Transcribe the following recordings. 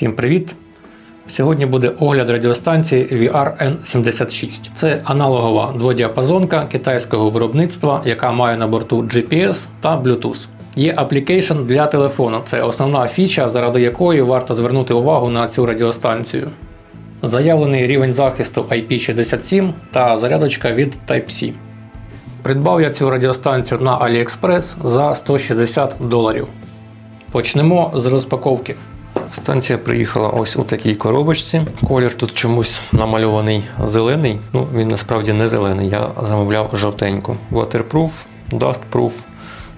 Всім привіт! Сьогодні буде огляд радіостанції VRN76. Це аналогова дводіапазонка китайського виробництва, яка має на борту GPS та Bluetooth. Є аплікейшн для телефону. Це основна фіча, заради якої варто звернути увагу на цю радіостанцію. Заявлений рівень захисту IP67 та зарядочка від Type-C. Придбав я цю радіостанцію на AliExpress за 160 доларів. Почнемо з розпаковки. Станція приїхала ось у такій коробочці. Колір тут чомусь намальований зелений. Ну, він насправді не зелений, я замовляв жовтеньку. Waterproof, Dustproof,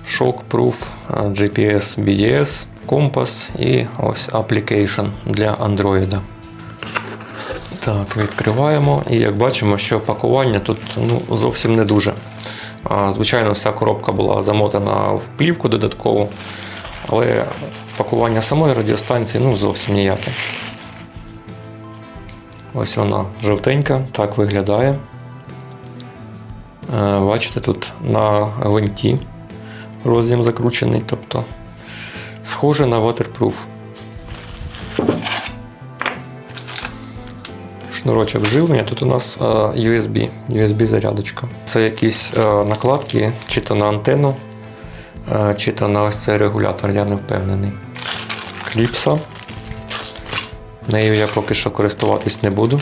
Shockproof, GPS BDS, компас і ось Application для Android. Так, відкриваємо. І як бачимо, що пакування тут ну, зовсім не дуже. Звичайно, вся коробка була замотана в плівку додаткову, але пакування самої радіостанції ну, зовсім ніяке. Ось вона жовтенька, так виглядає. Е, Бачите, тут на гвинті роз'єм закручений, тобто схоже на waterproof. Шнурочок живлення. Тут у нас е, USB, USB зарядочка. Це якісь е, накладки, чи то на антенну, чи то на ось цей регулятор, я не впевнений. Кліпса. Нею я поки що користуватись не буду.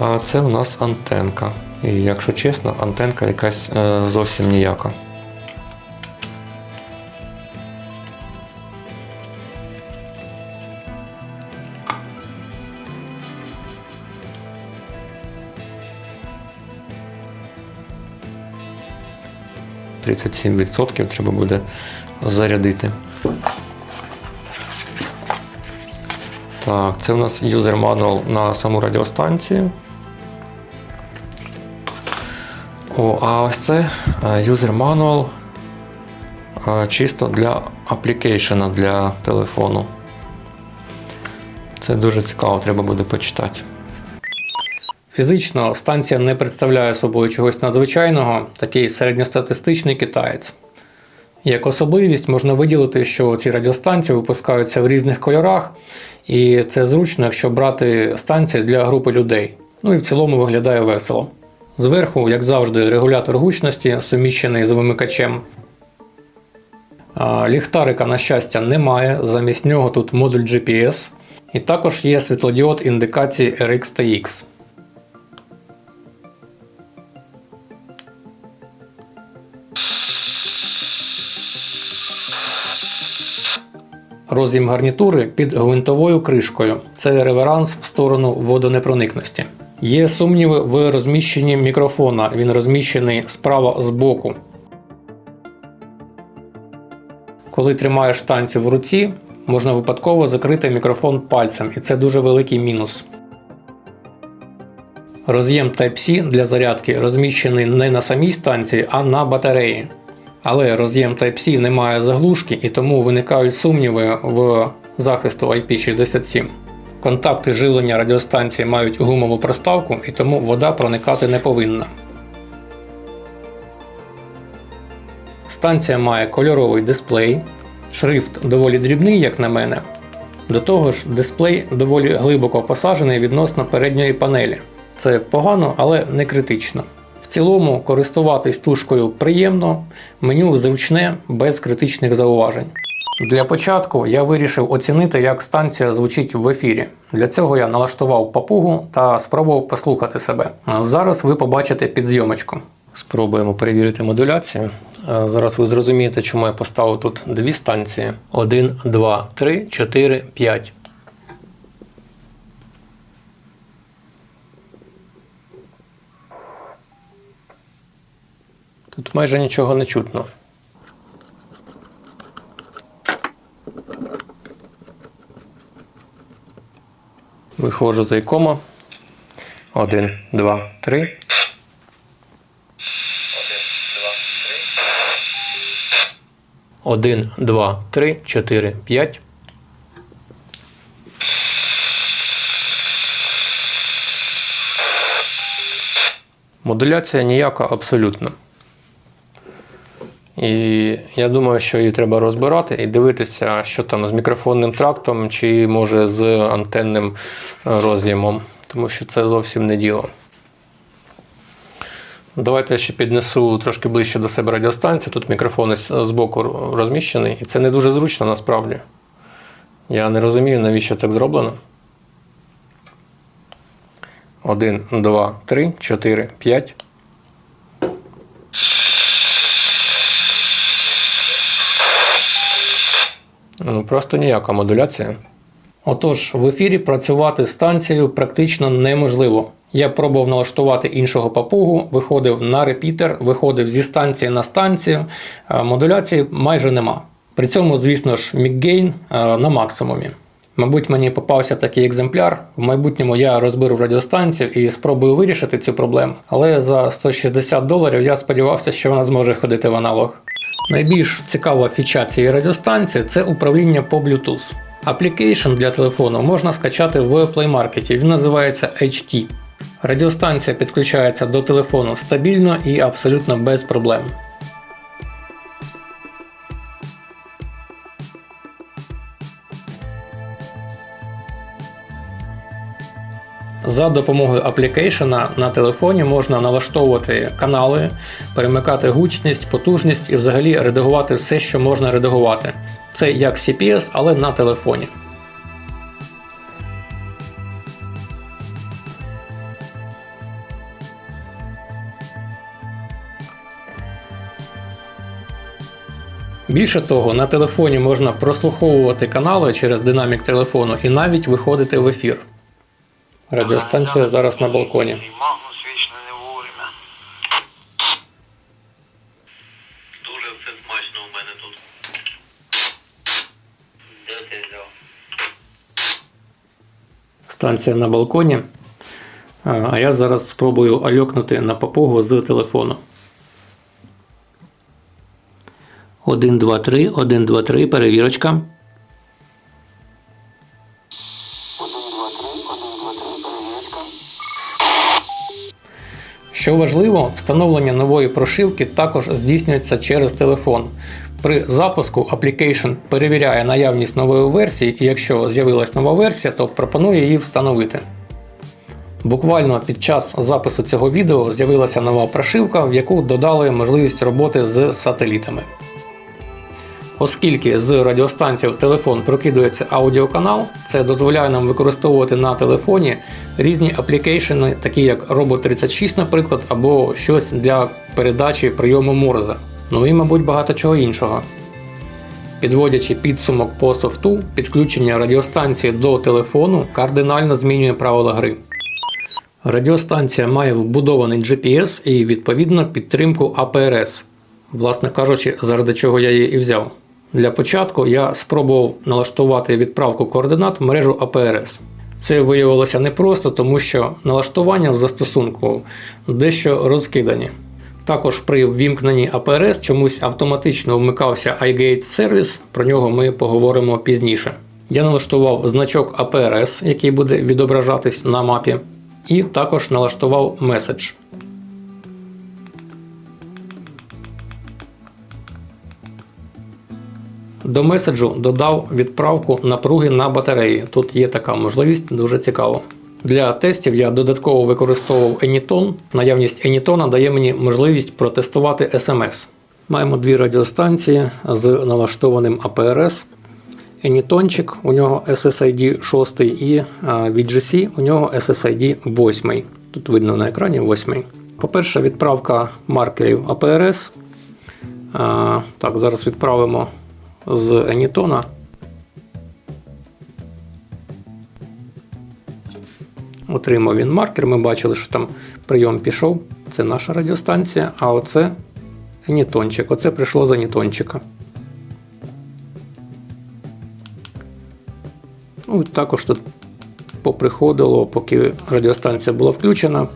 А це у нас антенка. І якщо чесно, антенка якась е, зовсім ніяка. – 37% треба буде зарядити. Так, це у нас юзер мануал на саму радіостанцію. О, а ось це юзер мануал чисто для аплікейшена для телефону. Це дуже цікаво, треба буде почитати. Фізично станція не представляє собою чогось надзвичайного, такий середньостатистичний китаєць. Як особливість можна виділити, що ці радіостанції випускаються в різних кольорах, і це зручно, якщо брати станцію для групи людей. Ну і в цілому виглядає весело. Зверху, як завжди, регулятор гучності, суміщений з вимикачем. Ліхтарика, на щастя, немає, замість нього тут модуль GPS. І також є світлодіод індикації RX та X. Роз'єм гарнітури під гвинтовою кришкою. Це реверанс в сторону водонепроникності. Є сумніви в розміщенні мікрофона. Він розміщений справа збоку. Коли тримаєш станцію в руці, можна випадково закрити мікрофон пальцем, і це дуже великий мінус. Роз'єм Type-C для зарядки розміщений не на самій станції, а на батареї. Але роз'єм Type-C не має заглушки і тому виникають сумніви в захисту IP67. Контакти живлення радіостанції мають гумову проставку і тому вода проникати не повинна. Станція має кольоровий дисплей, шрифт доволі дрібний, як на мене. До того ж, дисплей доволі глибоко посаджений відносно передньої панелі. Це погано, але не критично. Цілому користуватись тушкою приємно, меню зручне, без критичних зауважень. Для початку я вирішив оцінити, як станція звучить в ефірі. Для цього я налаштував папугу та спробував послухати себе. Зараз ви побачите підзйомочку. Спробуємо перевірити модуляцію. Е, Зараз ви зрозумієте, чому я поставив тут дві станції: 1, 2, 3, 4, 5. Тут майже нічого не чутно. Виходжу з ікома. Один, два, три. Один, два, три, чотири, п'ять. Модуляція ніяка абсолютно. І я думаю, що її треба розбирати і дивитися, що там з мікрофонним трактом, чи може з антенним е, роз'ємом, тому що це зовсім не діло. Давайте я ще піднесу трошки ближче до себе радіостанцію. Тут мікрофон із- збоку розміщений, і це не дуже зручно насправді. Я не розумію, навіщо так зроблено. Один, два, три, чотири, п'ять. Ну, просто ніяка модуляція. Отож, в ефірі працювати станцією практично неможливо. Я пробував налаштувати іншого папугу, виходив на репітер, виходив зі станції на станцію. Модуляції майже нема. При цьому, звісно ж, мікгейн на максимумі. Мабуть, мені попався такий екземпляр. В майбутньому я розберу радіостанцію і спробую вирішити цю проблему. Але за 160 доларів я сподівався, що вона зможе ходити в аналог. Найбільш цікава фіча цієї радіостанції це управління по Bluetooth. Аплікейшн для телефону можна скачати в Play Market, він називається HT. Радіостанція підключається до телефону стабільно і абсолютно без проблем. За допомогою аплікейшена на телефоні можна налаштовувати канали, перемикати гучність, потужність і взагалі редагувати все, що можна редагувати. Це як CPS, але на телефоні. Більше того, на телефоні можна прослуховувати канали через динамік телефону і навіть виходити в ефір. Радіостанція зараз на балконі. Станція на балконі. А я зараз спробую альокнути на папугу з телефону. 1, 2, 3, 1, 2, 3, перевірочка. Що важливо, встановлення нової прошивки також здійснюється через телефон. При запуску Application перевіряє наявність нової версії, і якщо з'явилась нова версія, то пропонує її встановити. Буквально під час запису цього відео з'явилася нова прошивка, в яку додали можливість роботи з сателітами. Оскільки з радіостанції в телефон прокидується аудіоканал, це дозволяє нам використовувати на телефоні різні аплікейшени, такі як Robot 36, наприклад, або щось для передачі прийому Морзе. Ну і, мабуть, багато чого іншого. Підводячи підсумок по софту, підключення радіостанції до телефону кардинально змінює правила гри. Радіостанція має вбудований GPS і відповідно підтримку APRS. Власне кажучи, заради чого я її і взяв. Для початку я спробував налаштувати відправку координат в мережу APRS. Це виявилося непросто, тому що налаштування в застосунку дещо розкидані. Також при ввімкненні APRS чомусь автоматично вмикався iGate сервіс, про нього ми поговоримо пізніше. Я налаштував значок APRS, який буде відображатись на мапі, і також налаштував меседж. До меседжу додав відправку напруги на батареї. Тут є така можливість, дуже цікаво. Для тестів я додатково використовував Anyton. Наявність Anyton дає мені можливість протестувати SMS. Маємо дві радіостанції з налаштованим APRS. Anytonчик, у нього SSID 6 і VGC у нього SSID 8. Тут видно на екрані 8. По-перше, відправка маркерів APRS. Так, зараз відправимо з Anytona. Отримав він маркер. Ми бачили, що там прийом пішов. Це наша радіостанція, а оце Анітончик. Оце прийшло з Анітончика. Ну, також тут поприходило, поки радіостанція була включена,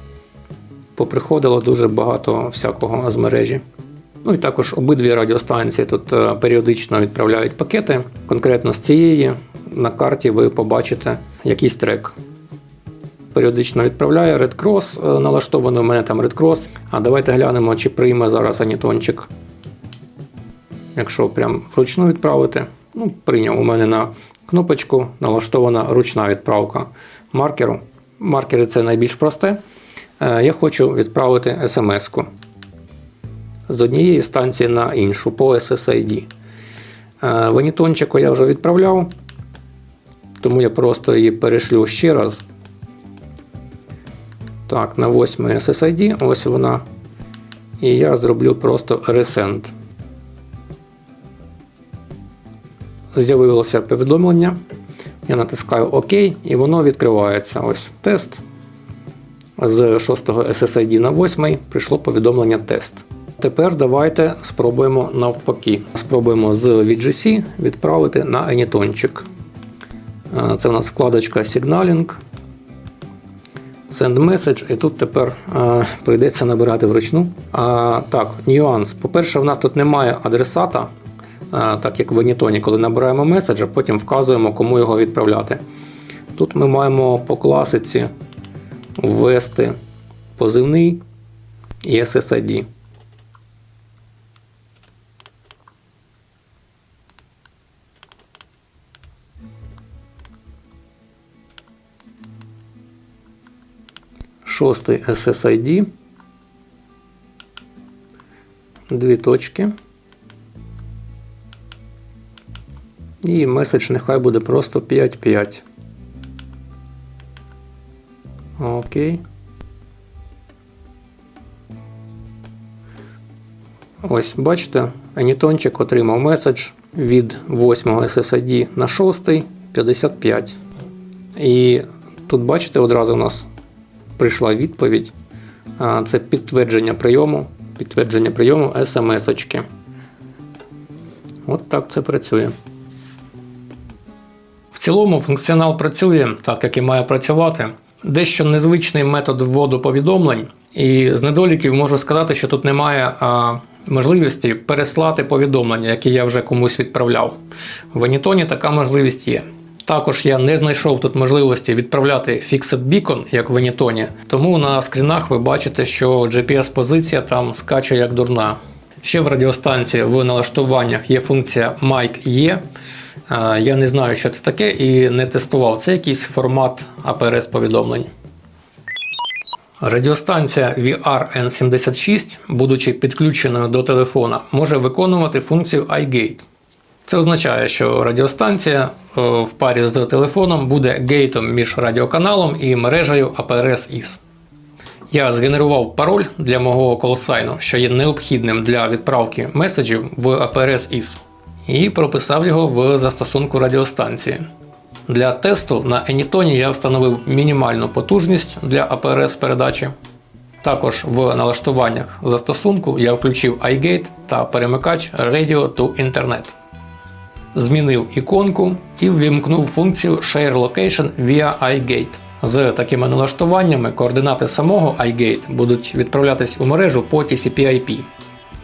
поприходило дуже багато всякого з мережі. Ну і також обидві радіостанції тут е, періодично відправляють пакети. Конкретно з цієї на карті ви побачите якийсь трек. Періодично відправляє Red Cross, е, налаштований у мене там Red Cross. А давайте глянемо, чи прийме зараз Анітончик. якщо прям вручну відправити, ну, прийняв у мене на кнопочку налаштована ручна відправка маркеру. Маркери це найбільш просте. Е, Я хочу відправити смс-ку з однієї станції на іншу по SSID. Е, Ванітончику я вже відправляв, тому я просто її перешлю ще раз. Так, на 8 SSID, ось вона. І я зроблю просто resend. З'явилося повідомлення. Я натискаю ОК і воно відкривається. Ось тест. З 6 SSID на 8 прийшло повідомлення тест. Тепер давайте спробуємо навпаки. Спробуємо з VGC відправити на Anytonчик. Е, Це у нас вкладочка Signaling. Send message, і тут тепер е, прийдеться набирати вручну. А, так, нюанс. По-перше, в нас тут немає адресата, е, так як в Anytone, коли набираємо меседж, а потім вказуємо, кому його відправляти. Тут ми маємо по класиці ввести позивний і SSID. Шостий SSID. Дві точки. І меседж нехай буде просто 5.5. Окей. Ось, бачите, Анітончик отримав меседж від 8 SSID на 6 55. І тут, бачите, одразу у нас прийшла відповідь. Це підтвердження прийому, підтвердження прийому смс-очки. От так це працює. В цілому функціонал працює так, як і має працювати. Дещо незвичний метод вводу повідомлень, і з недоліків можу сказати, що тут немає а, можливості переслати повідомлення, які я вже комусь відправляв. В Анітоні така можливість є. Також я не знайшов тут можливості відправляти Fixed Beacon, як в Анітоні, тому на скрінах ви бачите, що GPS-позиція там скаче як дурна. Ще в радіостанції в налаштуваннях є функція Mic. Е, Я не знаю, що це таке, і не тестував. Це якийсь формат APRS повідомлень. Радіостанція VR-N76, будучи підключеною до телефона, може виконувати функцію iGate. Це означає, що радіостанція е, в парі з телефоном буде гейтом між радіоканалом і мережею APRS IS. Я згенерував пароль для мого колсайну, що є необхідним для відправки меседжів в APRS IS, і прописав його в застосунку радіостанції. Для тесту на Anytone я встановив мінімальну потужність для APRS передачі. Також в налаштуваннях застосунку я включив iGate та перемикач Radio to Internet. Змінив іконку і ввімкнув функцію Share Location via iGate. З такими налаштуваннями координати самого iGate будуть відправлятись у мережу по TCP/IP.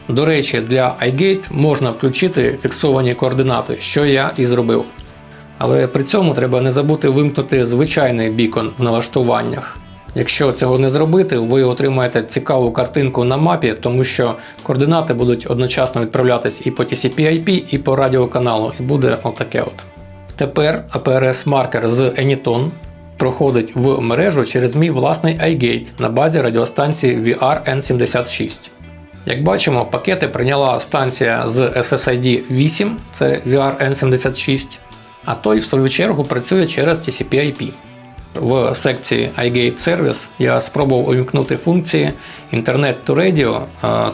До речі, для iGate можна включити фіксовані координати, що я і зробив. Але при цьому треба не забути вимкнути звичайний бікон в налаштуваннях. Якщо цього не зробити, ви отримаєте цікаву картинку на мапі, тому що координати будуть одночасно відправлятись і по TCP/IP, і по радіоканалу, і буде отаке от. Тепер APRS-маркер з Anyton проходить в мережу через мій власний iGate на базі радіостанції VR-N76. Як бачимо, пакети прийняла станція з SSID 8, це VR-N76, а той, в свою чергу, працює через TCP/IP. В секції iGate Service я спробував увімкнути функції Internet to Radio е,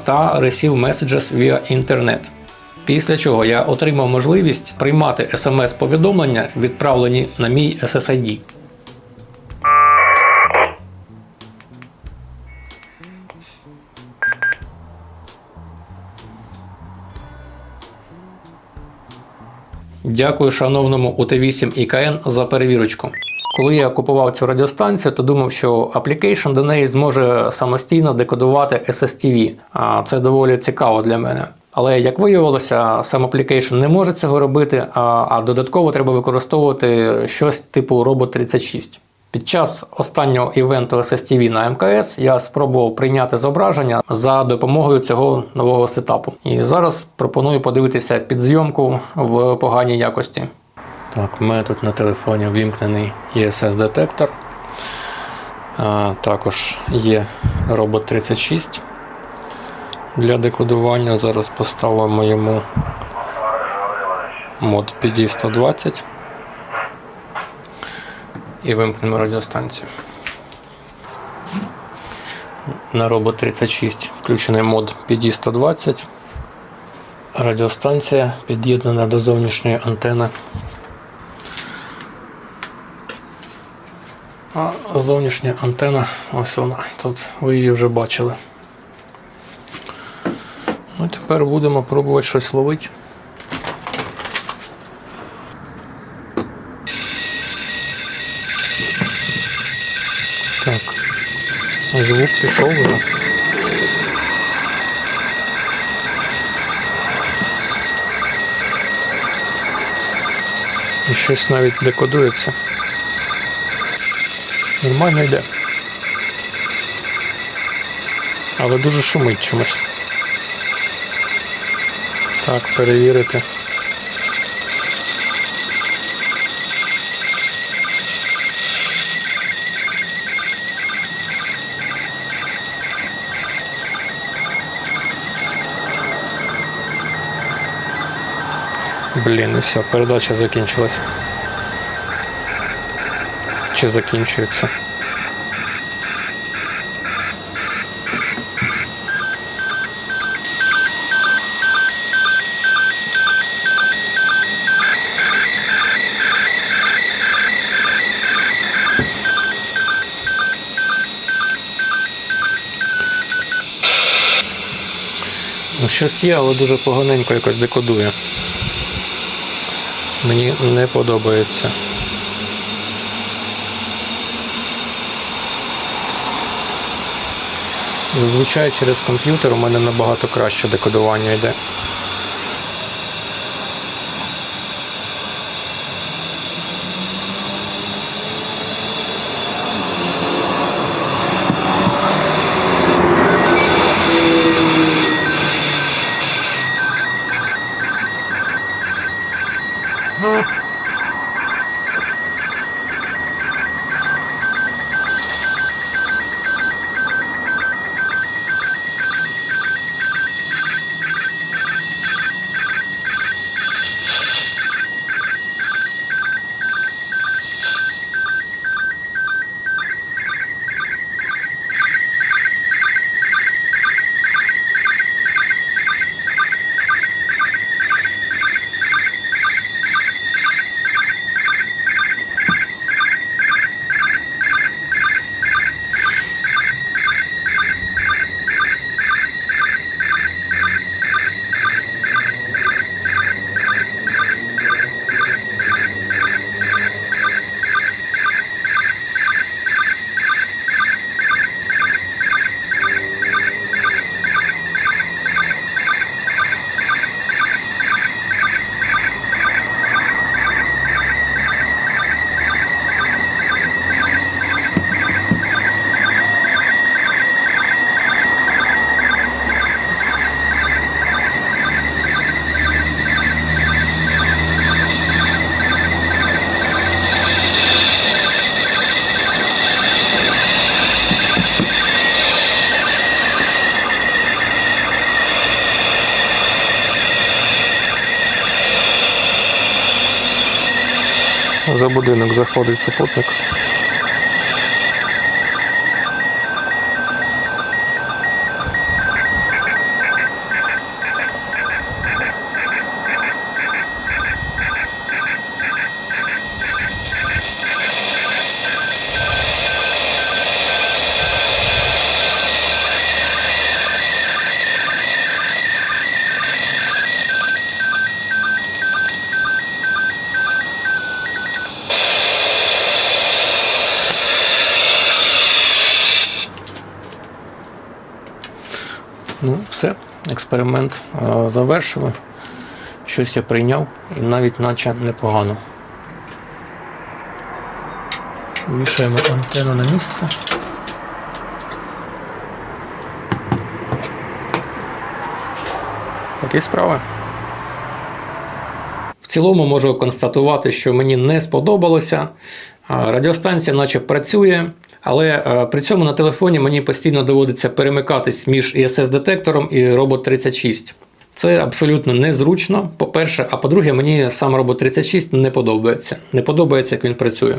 та Receive Messages via Internet. Після чого я отримав можливість приймати смс-повідомлення, відправлені на мій SSID. Дякую шановному УТ8 ІКН за перевірочку. Коли я купував цю радіостанцію, то думав, що аплікейшн до неї зможе самостійно декодувати SSTV, а це доволі цікаво для мене. Але як виявилося, сам аплікейшн не може цього робити, а, а додатково треба використовувати щось типу Robot 36. Під час останнього івенту SSTV на МКС я спробував прийняти зображення за допомогою цього нового сетапу. І зараз пропоную подивитися підзйомку в поганій якості. Так, у мене тут на телефоні ввімкнений ESS-детектор. Також є робот 36 для декодування. Зараз поставимо йому мод PD120 і вимкнемо радіостанцію. На робот 36 включений мод PD120. Радіостанція під'єднана до зовнішньої антени. А зовнішня антена, ось вона. Тут ви її вже бачили. Ну, тепер будемо пробувати щось ловити. Так. Звук пішов вже. І щось навіть декодується. Нормально йде. Але дуже шумить чомусь. Так, перевірити. Блін, все, передача закінчилась. Чи закінчується? Ну, щось є, але дуже поганенько якось декодує. Мені не подобається. Зазвичай через комп'ютер у мене набагато краще декодування йде. За будинок заходить супутник. Все, експеримент е, завершили. Щось я прийняв і навіть наче непогано. Вішаємо антенну на місце. Такі справи. В цілому можу констатувати, що мені не сподобалося. Радіостанція, наче працює, але е, при цьому на телефоні мені постійно доводиться перемикатись між ISS-детектором і Robot 36. Це абсолютно незручно, по-перше, а по-друге, мені сам Robot 36 не подобається. Не подобається, як він працює.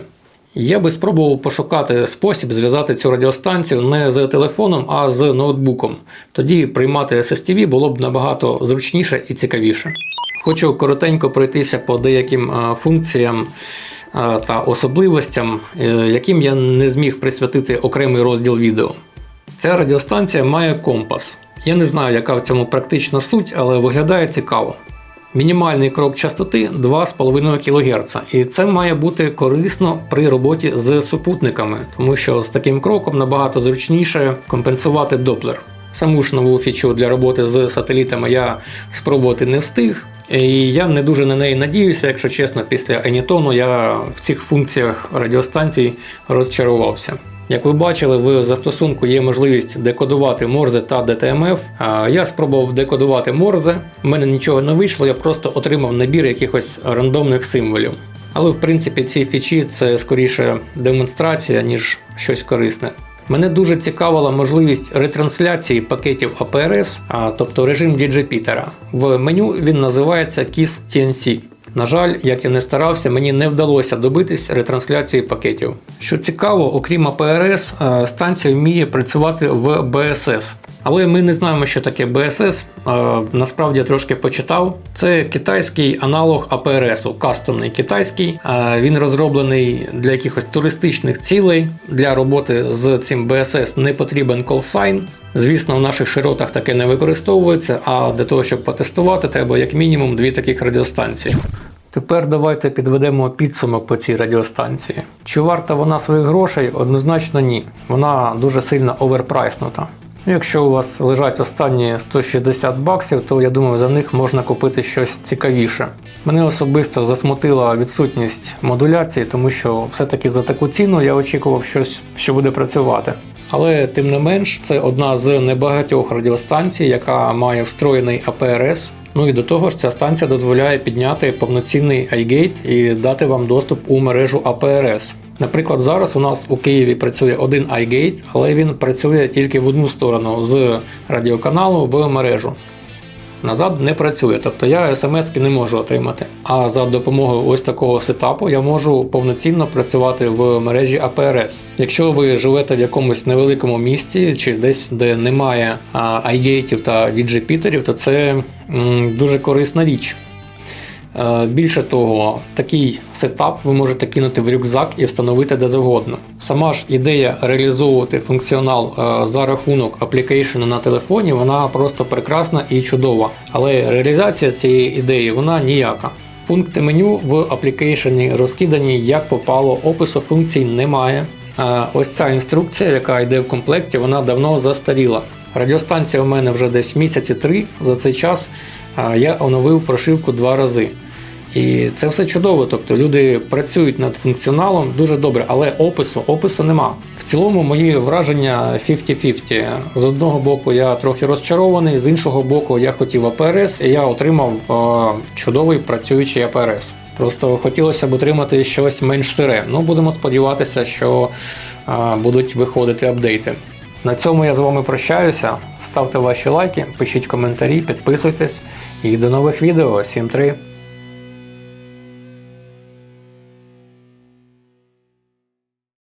Я би спробував пошукати спосіб зв'язати цю радіостанцію не з телефоном, а з ноутбуком. Тоді приймати SSTV було б набагато зручніше і цікавіше. Хочу коротенько пройтися по деяким е, функціям та особливостям, е, яким я не зміг присвятити окремий розділ відео. Ця радіостанція має компас. Я не знаю, яка в цьому практична суть, але виглядає цікаво. Мінімальний крок частоти 2,5 кГц, і це має бути корисно при роботі з супутниками, тому що з таким кроком набагато зручніше компенсувати доплер. Саму ж нову фічу для роботи з сателітами я спробувати не встиг. І я не дуже на неї надіюся, якщо чесно, після Енітону я в цих функціях радіостанцій розчарувався. Як ви бачили, в застосунку є можливість декодувати Морзе та. А Я спробував декодувати Морзе, в мене нічого не вийшло, я просто отримав набір якихось рандомних символів. Але в принципі ці фічі це скоріше демонстрація, ніж щось корисне. Мене дуже цікавила можливість ретрансляції пакетів APRS, а, тобто режим DigiPeter. В меню він називається KISS TNC. На жаль, як я не старався, мені не вдалося добитись ретрансляції пакетів. Що цікаво, окрім АПРС, станція вміє працювати в БСС. Але ми не знаємо, що таке БСС. Е, Насправді трошки почитав. Це китайський аналог АПРС, кастомний китайський. Е, Він розроблений для якихось туристичних цілей. Для роботи з цим БСС не потрібен колсайн. Звісно, в наших широтах таке не використовується, а для того, щоб потестувати, треба як мінімум дві таких радіостанції. Тепер давайте підведемо підсумок по цій радіостанції. Чи варта вона своїх грошей? Однозначно ні. Вона дуже сильно оверпрайснута. Ну, Якщо у вас лежать останні 160 баксів, то я думаю, за них можна купити щось цікавіше. Мене особисто засмутила відсутність модуляції, тому що все-таки за таку ціну я очікував щось, що буде працювати. Але тим не менш, це одна з небагатьох радіостанцій, яка має встроєний АПРС. Ну і до того ж, ця станція дозволяє підняти повноцінний iGate і дати вам доступ у мережу АПРС. Наприклад, зараз у нас у Києві працює один iGate, але він працює тільки в одну сторону з радіоканалу в мережу. Назад не працює, тобто я смс не можу отримати. А за допомогою ось такого сетапу я можу повноцінно працювати в мережі АПРС. Якщо ви живете в якомусь невеликому місті чи десь, де немає айгейтів та діджепітерів, то це м, дуже корисна річ. Е, Більше того, такий сетап ви можете кинути в рюкзак і встановити де завгодно. Сама ж ідея реалізовувати функціонал е, за рахунок аплікейшена на телефоні, вона просто прекрасна і чудова. Але реалізація цієї ідеї вона ніяка. Пункти меню в аплікейшені розкидані як попало, опису функцій немає. Е, Ось ця інструкція, яка йде в комплекті, вона давно застаріла. Радіостанція у мене вже десь місяці три. За цей час я оновив прошивку два рази. І це все чудово. Тобто люди працюють над функціоналом дуже добре, але опису опису нема. В цілому мої враження 50-50. З одного боку я трохи розчарований, з іншого боку, я хотів АПРС, і я отримав чудовий працюючий АПРС. Просто хотілося б отримати щось менш сире. Ну, будемо сподіватися, що будуть виходити апдейти. На цьому я з вами прощаюся. Ставте ваші лайки, пишіть коментарі, підписуйтесь і до нових відео. Всім 3!